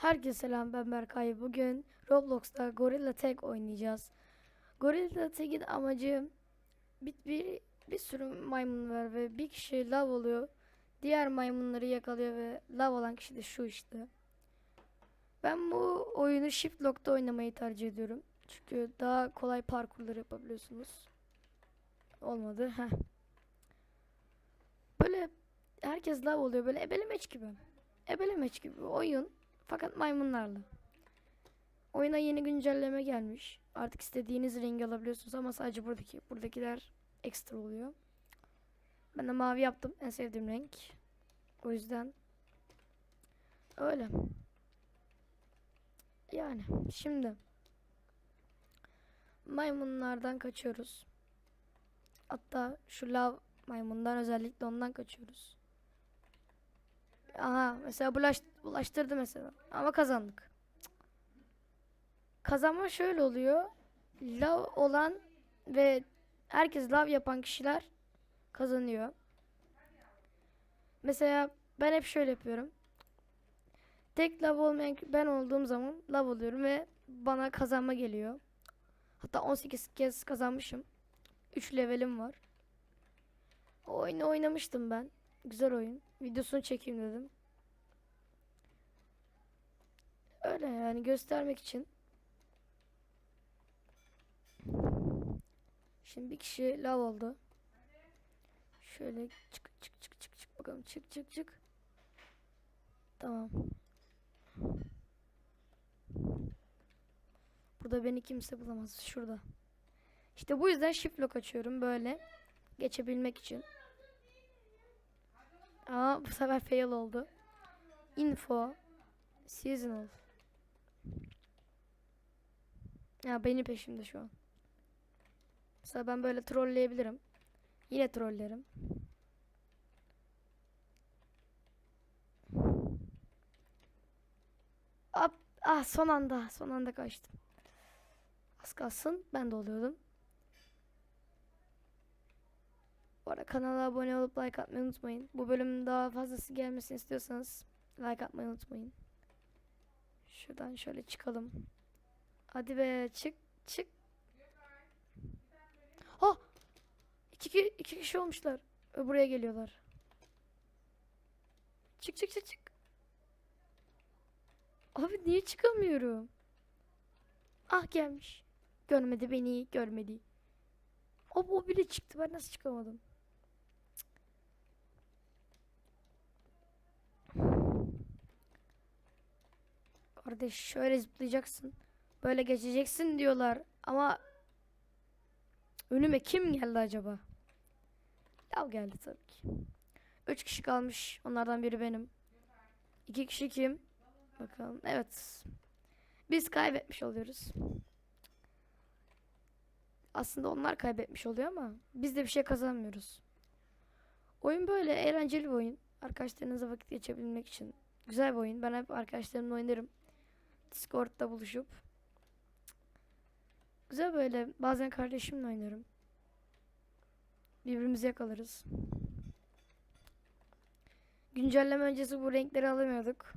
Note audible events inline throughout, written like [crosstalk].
Herkese selam ben Berkay. Bugün Roblox'ta Gorilla Tag oynayacağız. Gorilla Tag'in amacı bir, bir, bir sürü maymun var ve bir kişi lav oluyor. Diğer maymunları yakalıyor ve lav olan kişi de şu işte. Ben bu oyunu Shift Lock'ta oynamayı tercih ediyorum. Çünkü daha kolay parkurları yapabiliyorsunuz. Olmadı. Heh. Böyle herkes lav oluyor. Böyle ebelemeç gibi. Ebelemeç gibi oyun. Fakat maymunlarla. Oyuna yeni güncelleme gelmiş. Artık istediğiniz rengi alabiliyorsunuz ama sadece buradaki. Buradakiler ekstra oluyor. Ben de mavi yaptım. En sevdiğim renk. O yüzden öyle. Yani şimdi maymunlardan kaçıyoruz. Hatta şu lav maymundan özellikle ondan kaçıyoruz. Aha mesela bulaş, bulaştırdı mesela ama kazandık. Cık. Kazanma şöyle oluyor. Lav olan ve herkes lav yapan kişiler kazanıyor. Mesela ben hep şöyle yapıyorum. Tek lav olmayan ben olduğum zaman lav oluyorum ve bana kazanma geliyor. Hatta 18 kez kazanmışım. 3 levelim var. O oyunu oynamıştım ben. Güzel oyun. Videosunu çekeyim dedim. Öyle yani göstermek için. Şimdi bir kişi lav oldu. Şöyle çık çık çık çık çık bakalım çık çık çık. Tamam. Burada beni kimse bulamaz. Şurada. İşte bu yüzden shift lock açıyorum böyle geçebilmek için. Aa bu sefer fail oldu. Info seasonal. Ya beni peşimde şu an. Mesela ben böyle trolleyebilirim. Yine trollerim. Ah son anda, son anda kaçtım. Az kalsın ben de oluyordum. Bu arada kanala abone olup like atmayı unutmayın. Bu bölümün daha fazlası gelmesini istiyorsanız like atmayı unutmayın. Şuradan şöyle çıkalım. Hadi be çık çık. Ha! İki, iki kişi olmuşlar. Buraya geliyorlar. Çık çık çık çık. Abi niye çıkamıyorum? Ah gelmiş. Görmedi beni görmedi. O, o bile çıktı ben nasıl çıkamadım? Kardeş şöyle zıplayacaksın. Böyle geçeceksin diyorlar. Ama önüme kim geldi acaba? Yav geldi tabii ki. Üç kişi kalmış. Onlardan biri benim. İki kişi kim? Bakalım. Evet. Biz kaybetmiş oluyoruz. Aslında onlar kaybetmiş oluyor ama biz de bir şey kazanmıyoruz. Oyun böyle eğlenceli bir oyun. Arkadaşlarınızla vakit geçebilmek için. Güzel bir oyun. Ben hep arkadaşlarımla oynarım. Discord'da buluşup. Güzel böyle. Bazen kardeşimle oynarım. Birbirimizi yakalarız. Güncelleme öncesi bu renkleri alamıyorduk.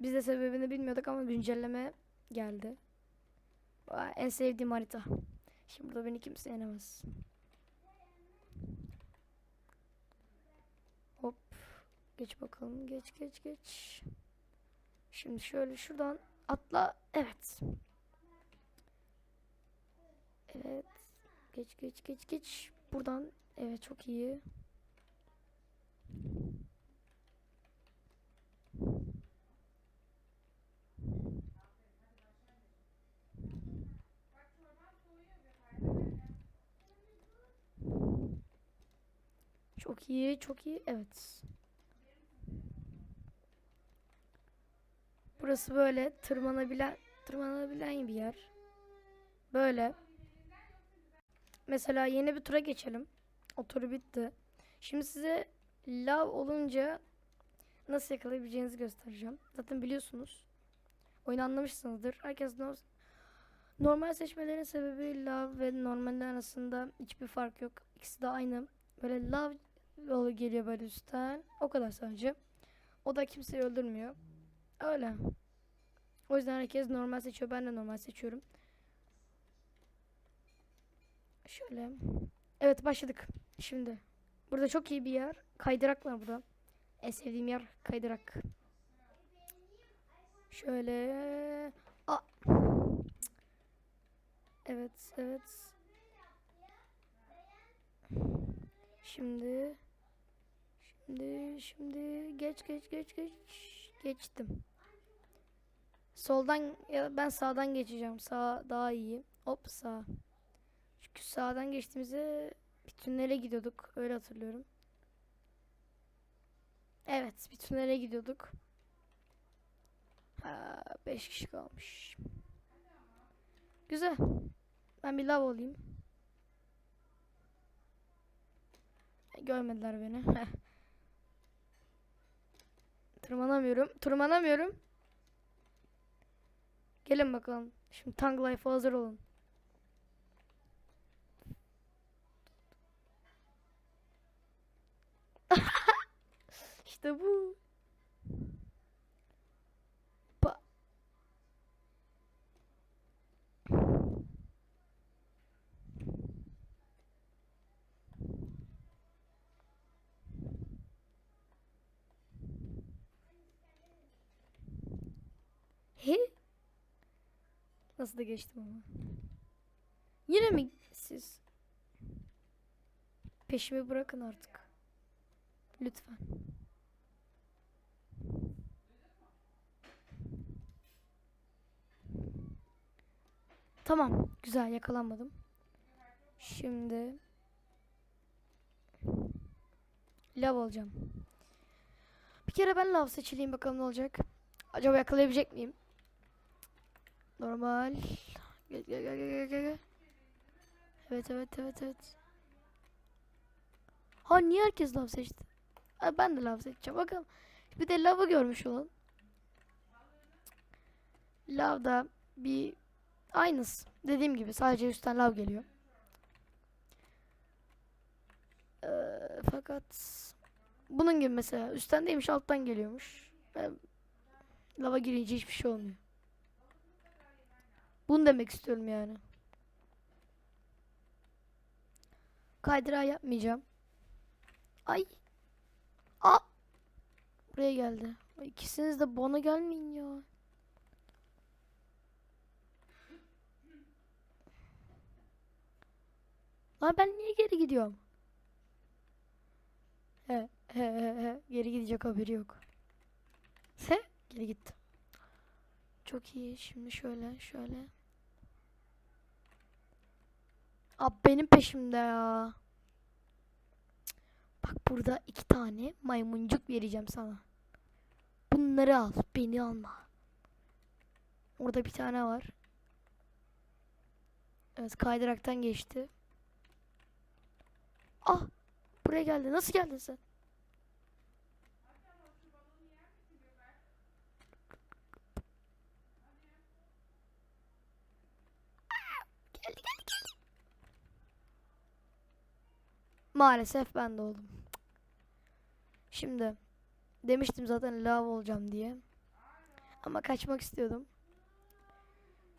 Biz de sebebini bilmiyorduk ama güncelleme geldi. En sevdiğim harita. Şimdi burada beni kimse yenemez. Hop. Geç bakalım. Geç geç geç. Şimdi şöyle şuradan atla. Evet. Evet. Geç geç geç geç. Buradan evet çok iyi. Çok iyi, çok iyi. Evet. Burası böyle tırmanabilen tırmanabilen bir yer. Böyle. Mesela yeni bir tura geçelim. O tur bitti. Şimdi size lav olunca nasıl yakalayabileceğinizi göstereceğim. Zaten biliyorsunuz. Oyunu anlamışsınızdır. Herkes no- normal seçmelerin sebebi lav ve normalde arasında hiçbir fark yok. İkisi de aynı. Böyle lav yolu geliyor böyle üstten. O kadar sadece. O da kimseyi öldürmüyor. Öyle. O yüzden herkes normal seçiyor. Ben de normal seçiyorum. Şöyle. Evet başladık. Şimdi. Burada çok iyi bir yer. Kaydırak var burada. En sevdiğim yer kaydırak. Şöyle. Aa. Evet, evet. Şimdi. Şimdi, şimdi geç geç geç geç geçtim. Soldan ya ben sağdan geçeceğim. Sağ daha iyi. Hop sağ. Çünkü sağdan geçtiğimizde bir tünele gidiyorduk. Öyle hatırlıyorum. Evet, bir tünele gidiyorduk. Ha, 5 kişi kalmış. Güzel. Ben bir lav olayım. Görmediler beni. Tırmanamıyorum. Tırmanamıyorum. Gelin bakalım. Şimdi Tang Life'a hazır olun. [laughs] işte bu. He? Nasıl da geçtim ama. Yine mi siz? Peşimi bırakın artık. Lütfen. Tamam. Güzel yakalanmadım. Şimdi lav alacağım. Bir kere ben lav seçileyim bakalım ne olacak. Acaba yakalayabilecek miyim? Normal. Gel gel gel gel gel gel. Evet evet evet evet. Ha niye herkes lav seçti? Ha, ben de lav seçeceğim. Bakalım. Bir de lavı görmüş olun. Lavda bir aynısı. Dediğim gibi sadece üstten lav geliyor. Ee, fakat bunun gibi mesela üstten değilmiş alttan geliyormuş. Ben, lava girince hiçbir şey olmuyor. Bunu demek istiyorum yani. Kaydırağı yapmayacağım. Ay. Aa. Buraya geldi. İkisiniz de bana gelmeyin ya. Lan ben niye geri gidiyorum? He he he he. Geri gidecek haberi yok. He geri gitti. Çok iyi. Şimdi şöyle şöyle. Abi benim peşimde ya. Bak burada iki tane maymuncuk vereceğim sana. Bunları al. Beni alma. Orada bir tane var. Evet kaydıraktan geçti. Ah! Buraya geldi. Nasıl geldin sen? Geldi geldi geldi. Maalesef ben de oldum. Şimdi demiştim zaten lav olacağım diye. Ama kaçmak istiyordum.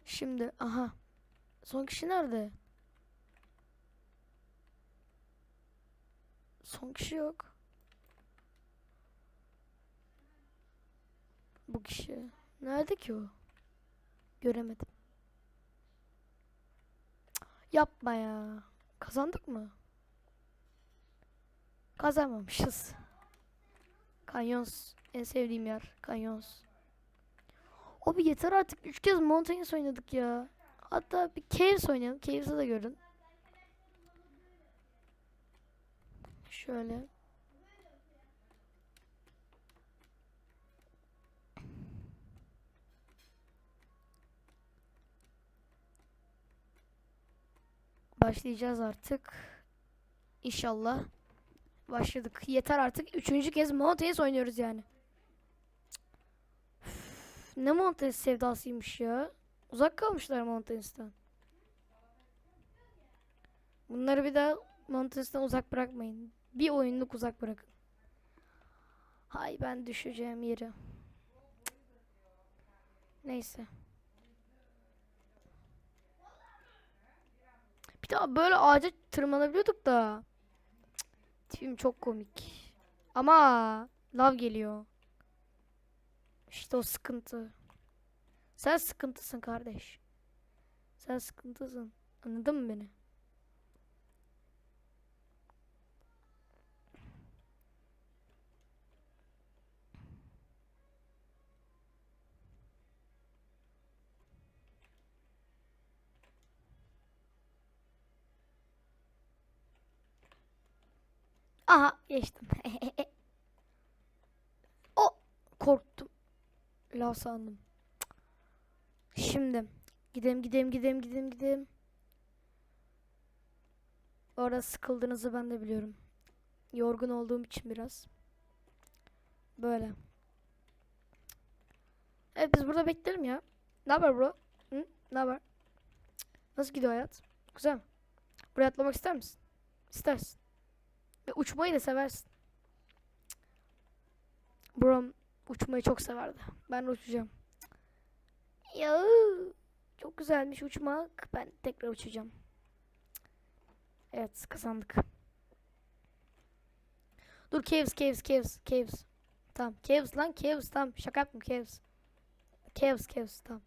Şimdi aha. Son kişi nerede? Son kişi yok. Bu kişi. Nerede ki o? Göremedim. Yapma ya. Kazandık mı? Kazanmamışız. Kanyons. En sevdiğim yer. Kanyons. O bir yeter artık. Üç kez Mountains oynadık ya. Hatta bir Caves oynayalım. Caves'ı da görün. Şöyle. Başlayacağız artık. İnşallah. Başladık. Yeter artık. Üçüncü kez Mountains oynuyoruz yani. Üf, ne Mountains sevdasıymış ya. Uzak kalmışlar Mountains'tan. Bunları bir daha Mountains'tan uzak bırakmayın. Bir oyunluk uzak bırakın. Hay ben düşeceğim yere. Neyse. Bir daha böyle ağaca tırmanabiliyorduk da. Tipim çok komik. Ama lav geliyor. İşte o sıkıntı. Sen sıkıntısın kardeş. Sen sıkıntısın. Anladın mı beni? Aha geçtim. [laughs] o korktum. Lav sandım. Şimdi gidelim gidelim gidelim gidelim gidelim. Orada sıkıldığınızı ben de biliyorum. Yorgun olduğum için biraz. Böyle. Evet biz burada bekleyelim ya. Ne haber bro? Hı? Ne haber? Nasıl gidiyor hayat? Güzel mi? Buraya atlamak ister misin? İstersin. Ve uçmayı da seversin. Brom uçmayı çok severdi. Ben de uçacağım. Ya çok güzelmiş uçmak. Ben tekrar uçacağım. Evet kazandık. Dur caves caves caves caves. Tamam caves lan caves tamam şaka yaptım caves. Caves caves tamam.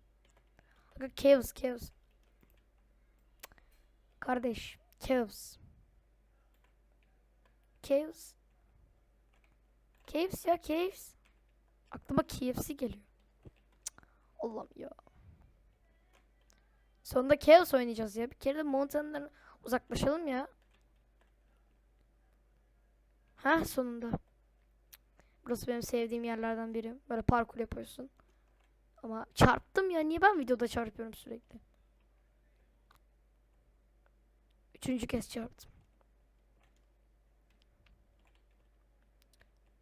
Caves caves. Kardeş caves. Caves. Caves ya Caves. Aklıma KFC geliyor. Allah'ım ya. Sonunda Chaos oynayacağız ya. Bir kere de Mountain'dan uzaklaşalım ya. Ha sonunda. Burası benim sevdiğim yerlerden biri. Böyle parkur yapıyorsun. Ama çarptım ya. Niye ben videoda çarpıyorum sürekli? Üçüncü kez çarptım.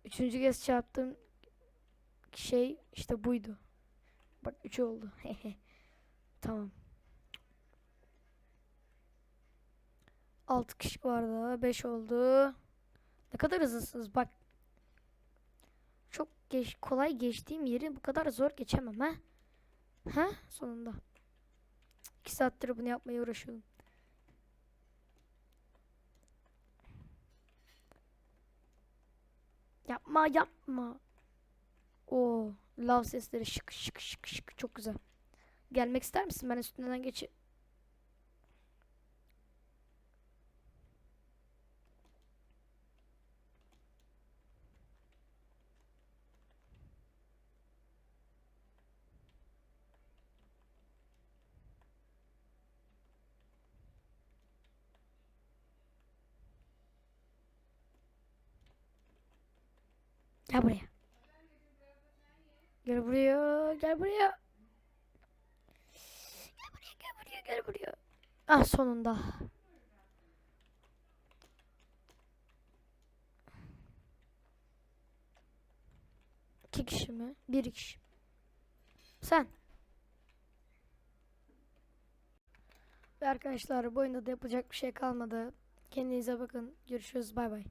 Üçüncü kez çarptığım şey işte buydu. Bak üç oldu. [laughs] tamam. Altı kişi vardı. Beş oldu. Ne kadar hızlısınız bak. Çok geç, kolay geçtiğim yeri bu kadar zor geçemem ha. Ha sonunda. İki saattir bunu yapmaya uğraşıyorum. Yapma yapma. Oo, lav sesleri şık şık şık şık çok güzel. Gelmek ister misin? Ben üstünden geç. Gel buraya. Gel buraya. Gel buraya. Gel buraya. Gel buraya. Gel buraya. Ah sonunda. İki kişi mi? Bir kişi. Sen. Ve arkadaşlar bu oyunda da yapacak bir şey kalmadı. Kendinize bakın. Görüşürüz. Bay bay.